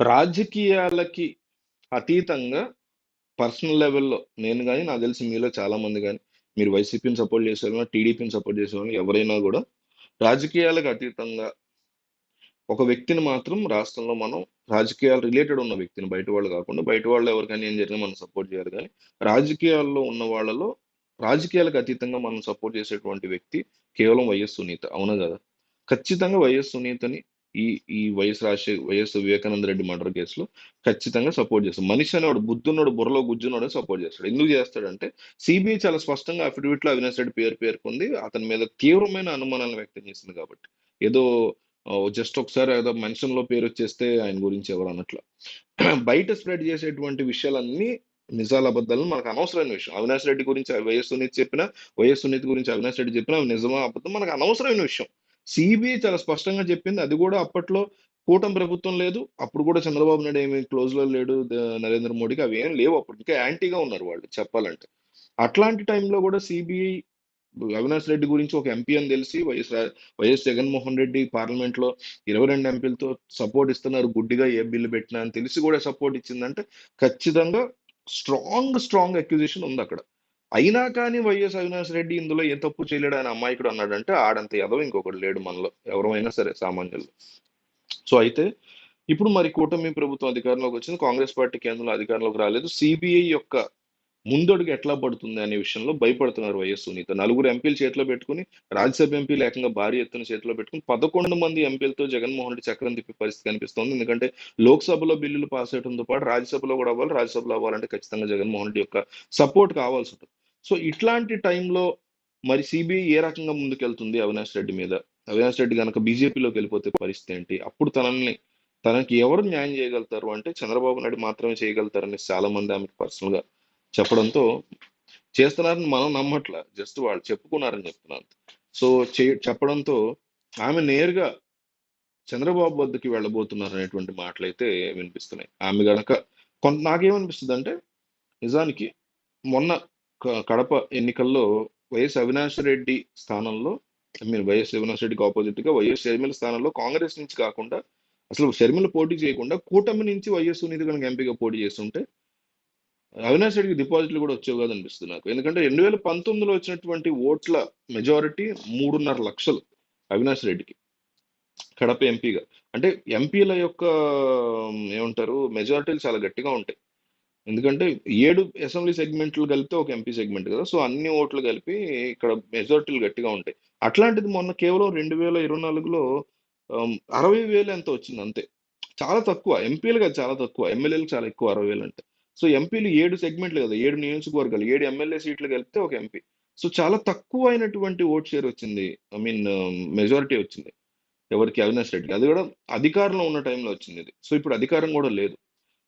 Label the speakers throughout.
Speaker 1: రాజకీయాలకి అతీతంగా పర్సనల్ లెవెల్‌లో నేను కానీ నాకు తెలిసి మీలో చాలా మంది మీరు వైసీపీని సపోర్ట్ చేసేవాళ్ళు టీడీపీని సపోర్ట్ చేసేవాళ్ళు ఎవరైనా కూడా రాజకీయాలకు అతీతంగా ఒక వ్యక్తిని మాత్రం రాష్ట్రంలో మనం రాజకీయాలు రిలేటెడ్ ఉన్న వ్యక్తిని బయట వాళ్ళు కాకుండా, బయట వాళ్ళు ఎవరికైనా ఏం జరిగినా మనం సపోర్ట్ చేయాలి కానీ రాజకీయాల్లో ఉన్న వాళ్ళలో రాజకీయాలకు అతీతంగా మనం సపోర్ట్ చేసేటువంటి వ్యక్తి కేవలం వైఎస్ సునీత. అవునా కదా ఖచ్చితంగా వైఎస్ సునీతని ఈ ఈ YS రాజశే Y S Vivekananda Reddy murder కేసులో ఖచ్చితంగా సపోర్ట్ చేస్తాడు మనిషి అనేవాడు బుద్ధున్నాడు బుర్రలో గుజ్జున్నాడు సపోర్ట్ చేస్తాడు. ఎందుకు చేస్తాడంటే సిబిఐ చాలా స్పష్టంగా అఫిడవిట్‌లో అవినాష్ రెడ్డి పేరు పేర్కొంది. అతని మీద తీవ్రమైన అనుమానాలను వ్యక్తం చేసింది కాబట్టి. ఏదో జస్ట్ ఒకసారి ఏదో మెన్షన్‌లో పేరొచ్చేస్తే ఆయన గురించి ఎవరు అన్నట్లు బయట స్ప్రెడ్ చేసేటువంటి విషయాలన్నీ నిజాల అబద్ధాలను మనకు అనవసరమైన విషయం. అవినాష్ రెడ్డి గురించి వైఎస్ సునీత చెప్పినా, వైఎస్ సునీత గురించి అవినాష్ రెడ్డి చెప్పినా నిజమా, అబద్ధం మనకు అనవసరమైన విషయం. సిబిఐ చాలా స్పష్టంగా చెప్పింది. అది కూడా అప్పట్లో కూటమి ప్రభుత్వం లేదు. అప్పుడు కూడా చంద్రబాబు నాయుడు ఏమి క్లోజ్‌లో లేడు. నరేంద్ర మోడీకి ఏం లేవు అప్పుడు. ఇంకా యాంటీగా ఉన్నారు వాళ్ళు చెప్పాలంటే. అట్లాంటి టైంలో కూడా సిబిఐ అవినాష్ రెడ్డి గురించి ఒక ఎంపీ అని తెలిసి వైఎస్ వైఎస్ జగన్మోహన్ రెడ్డి పార్లమెంట్‌లో 22 ఎంపీలతో సపోర్ట్ ఇస్తున్నారు. గుడ్డిగా ఏ బిల్లు పెట్టినా అని తెలిసి కూడా సపోర్ట్ ఇచ్చిందంటే ఖచ్చితంగా స్ట్రాంగ్, స్ట్రాంగ్ అక్యూజేషన్ అక్కడ అయినా కానీ వైఎస్ అవినాష్ రెడ్డి ఇందులో ఏ తప్పు చేయలేడు ఆయన అమాయకుడు అన్నాడంటే ఆడంత ఎదవ ఇంకొకటి లేడు మనలో. ఎవరైనా సరే సామాన్యులు సో, అయితే ఇప్పుడు మరి కూటమి ప్రభుత్వం అధికారంలోకి వచ్చింది. కాంగ్రెస్ పార్టీ కేంద్రంలో అధికారంలోకి రాలేదు. సిబిఐ యొక్క ముందడుగు ఎట్లా పడుతుంది అనే విషయంలో భయపడుతున్నారు వైఎస్ సునీత. నలుగురు ఎంపీలు చేతిలో పెట్టుకుని రాజ్యసభ ఎంపీలు ఏకంగా భారీ ఎత్తున చేతిలో పెట్టుకుని పదకొండు మంది ఎంపీలతో జగన్మోహన్ రెడ్డి చక్రం తిప్పే పరిస్థితి కనిపిస్తోంది. ఎందుకంటే లోక్‌సభలో బిల్లులు పాస్ అయ్యడంతో పాటు రాజ్యసభలో కూడా అవ్వాలి. రాజ్యసభలో అవ్వాలంటే ఖచ్చితంగా జగన్మోహన్ రెడ్డి యొక్క సపోర్ట్ కావాల్సుంటది. సో, ఇట్లాంటి టైంలో మరి సీబీఐ ఏ రకంగా ముందుకెళ్తుంది అవినాష్ రెడ్డి మీద? అవినాష్ రెడ్డి కనుక బీజేపీలోకి వెళ్ళిపోతే పరిస్థితి ఏంటి? అప్పుడు తనని తనకి ఎవరు న్యాయం చేయగలుగుతారు అంటే చంద్రబాబు నాయుడు మాత్రమే చేయగలుగుతారని చాలా మంది ఆమెకి పర్సనల్‌గా చెప్పడంతో చేస్తున్నారని మనం నమ్మట్ల. జస్ట్ వాళ్ళు చెప్పుకున్నారని చెప్తున్నాను. సో, చే చెప్పడంతో ఆమె నేరుగా చంద్రబాబు వద్దకి వెళ్ళబోతున్నారు అనేటువంటి మాటలు అయితే వినిపిస్తున్నాయి. ఆమె గనక కొంత నాకేమనిపిస్తదంటే నిజానికి మొన్న కడప ఎన్నికల్లో వైఎస్ అవినాష్ రెడ్డి స్థానంలో ఐ మీన్ వైఎస్ అవినాష్ రెడ్డికి ఆపోజిట్గా వైఎస్ షర్మిల స్థానంలో కాంగ్రెస్ నుంచి కాకుండా అసలు షర్మిల పోటీ చేయకుండా కూటమి నుంచి వైఎస్ సునీత కనుక ఎంపీగా పోటీ చేస్తుంటే అవినాష్ రెడ్డికి డిపాజిట్లు కూడా వచ్చేవి కాదు అనిపిస్తుంది నాకు. ఎందుకంటే 2019లో వచ్చినటువంటి ఓట్ల మెజారిటీ 3.5 లక్షలు అవినాష్ రెడ్డికి. కడప ఎంపీగా. అంటే ఎంపీల యొక్క ఏమంటారు మెజారిటీలు చాలా గట్టిగా ఉంటాయి. ఎందుకంటే ఏడు అసెంబ్లీ సెగ్మెంట్లు కలిపితే ఒక ఎంపీ సెగ్మెంట్ కదా సో, అన్ని ఓట్లు కలిపి ఇక్కడ మెజార్టీలు గట్టిగా ఉంటాయి. అట్లాంటిది మొన్న కేవలం రెండు వేల ఇరవై నాలుగులో అరవై వేలు ఎంత వచ్చింది అంతే. చాలా తక్కువ. ఎంపీలు కాదు చాలా తక్కువ. ఎమ్మెల్యేలు చాలా ఎక్కువ అరవై వేలు అంటే. సో, ఎంపీలు ఏడు సెగ్మెంట్లు కదా ఏడు నియోజకవర్గాలు. ఏడు ఎమ్మెల్యే సీట్లు కలిపితే ఒక ఎంపీ. సో, చాలా తక్కువ అయినటువంటి ఓట్ షేర్ వచ్చింది. ఐ మీన్ మెజారిటీ వచ్చింది. ఎవరికి? అవినాష్ రెడ్డికి. అది కూడా అధికారంలో ఉన్న టైంలో వచ్చిందిది. సో, ఇప్పుడు అధికారం కూడా లేదు.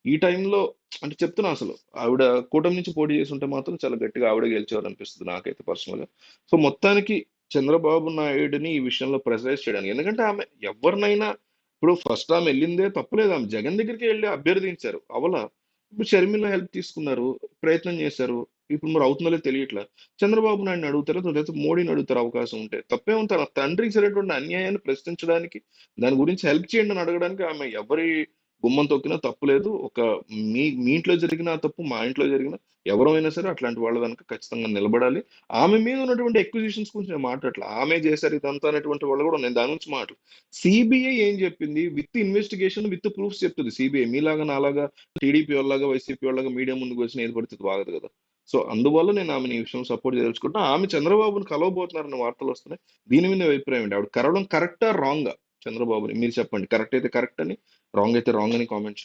Speaker 1: ఈ టైంలో అంటే చెప్తున్నా అసలు. ఆవిడ కూటమి నుంచి పోటీ చేసుంటే మాత్రం చాలా గట్టిగా ఆవిడ గెలిచేవారనిపిస్తది నాకైతే పర్సనల్‌గా. సో, మొత్తానికి చంద్రబాబు నాయుడిని ఈ విషయంలో ప్రెసరైజ్ చేయడానికి ఎందుకంటే ఆమె ఎవరినైనా ఇప్పుడు ఫస్ట్ ఆమె వెళ్ళిందే తప్పలేదు ఆమె జగన్ దగ్గరికి వెళ్ళి అభ్యర్థించారు. అవల ఇప్పుడు షర్మిల హెల్ప్ తీసుకున్నారు. ప్రయత్నం చేశారు. ఇప్పుడు మరి అవుతుందో తెలియట్లా. చంద్రబాబు నాయుడుని అడుగుతారు లేదా మోడీని అడుగుతారు అవకాశం ఉంటే? తప్పే ఉంటారు తండ్రికి సరైనటువంటి అన్యాయాన్ని ప్రశ్నించడానికి, దాని గురించి హెల్ప్ చేయండి అని అడగడానికి ఆమె ఎవరి గుమ్మం తొక్కినా తప్పు లేదు. ఒక మీ మీ ఇంట్లో జరిగిన తప్పు, మా ఇంట్లో జరిగిన ఎవరైనా సరే అట్లాంటి వాళ్ళ వెనక ఖచ్చితంగా నిలబడాలి. ఆమె మీద ఉన్నటువంటి ఎక్విజిషన్స్ గురించి నేను మాట్లాడలే ఆమె చేశారు ఇదంతా అనేటువంటి వాళ్ళు కూడా నేను దాని గురించి మాట్లాడు సిబిఐ ఏం చెప్పింది? విత్ ఇన్వెస్టిగేషన్, విత్ ప్రూఫ్స్ చెప్తుంది సిబిఐ మీలాగా నాలాగా టీడీపీ వాళ్ళగా వైసీపీ వాళ్ళగా మీడియా ముందుకు వచ్చిన ఏది పడుతుంది బాగదు కదా సో, అందువల్ల నేను ఆమె ఈ విషయం సపోర్ట్ చేయదలుచుకుంటున్నా. ఆమె చంద్రబాబును కలవబోతున్నారన్న వార్తలొస్తున్నాయి. దీని మీద అభిప్రాయం ఏంటి? ఆవిడ కరవడం కరెక్టా? రాంగా? చంద్రబాబుని మీరు చెప్పండి. కరెక్ట్ అయితే కరెక్ట్ అని, రాంగ్ అయితే రాంగ్ అని కామెంట్ చేయండి.